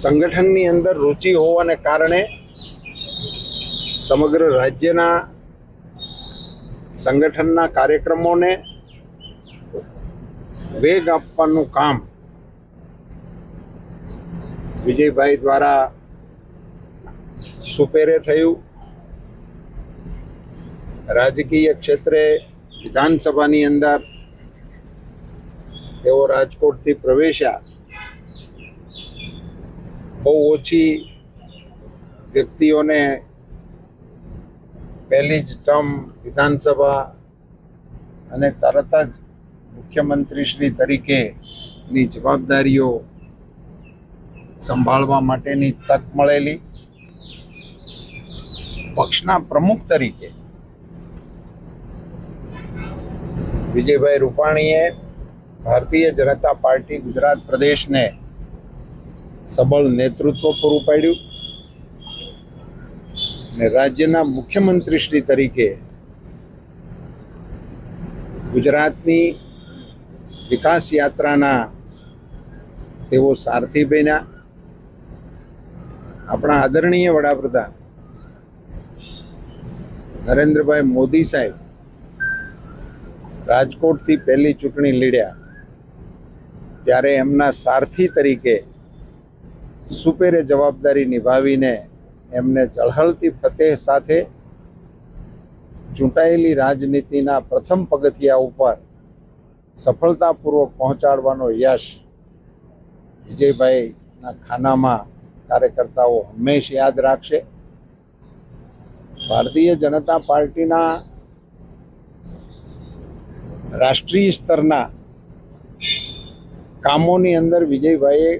સંગઠનની અંદર રુચિ હોવાને કારણે સમગ્ર રાજ્યના સંગઠનના કાર્યક્રમોને વેગ આપવાનું કામ વિજયભાઈ દ્વારા સુપેરે થયું. રાજકીય ક્ષેત્રે વિધાનસભાની અંદર તેઓ રાજકોટથી પ્રવેશ્યા. બહુ ઓછી વ્યક્તિઓને પહેલી જ ટર્મ વિધાનસભા અને તરત જ મુખ્યમંત્રીશ્રી તરીકેની જવાબદારીઓ સંભાળવા માટેની તક મળેલી. પક્ષના પ્રમુખ તરીકે વિજયભાઈ રૂપાણીએ ભારતીય જનતા પાર્ટી ગુજરાત પ્રદેશને સબળ નેતૃત્વ પૂરું પાડ્યું ને રાજ્યના મુખ્યમંત્રીશ્રી તરીકે ગુજરાતની વિકાસ યાત્રાના તેઓ સારથી બન્યા. આપણા આદરણીય વડાપ્રધાન નરેન્દ્રભાઈ મોદી સાહેબ રાજકોટથી પહેલી ચૂંટણી લડ્યા. ત્યારે એમના સારથી તરીકે સુપેરે જવાબદારી નિભાવીને એમને જળહળતી ફતેહ સાથે ચૂંટાયેલી રાજનીતિના પ્રથમ પગથિયા ઉપર સફળતાપૂર્વક પહોંચાડવાનો યશ વિજયભાઈના ખાનામાં કાર્યકર્તાઓ હંમેશ યાદ રાખશે. ભારતીય જનતા પાર્ટીના રાષ્ટ્રીય સ્તરના કામોની અંદર વિજયભાઈએ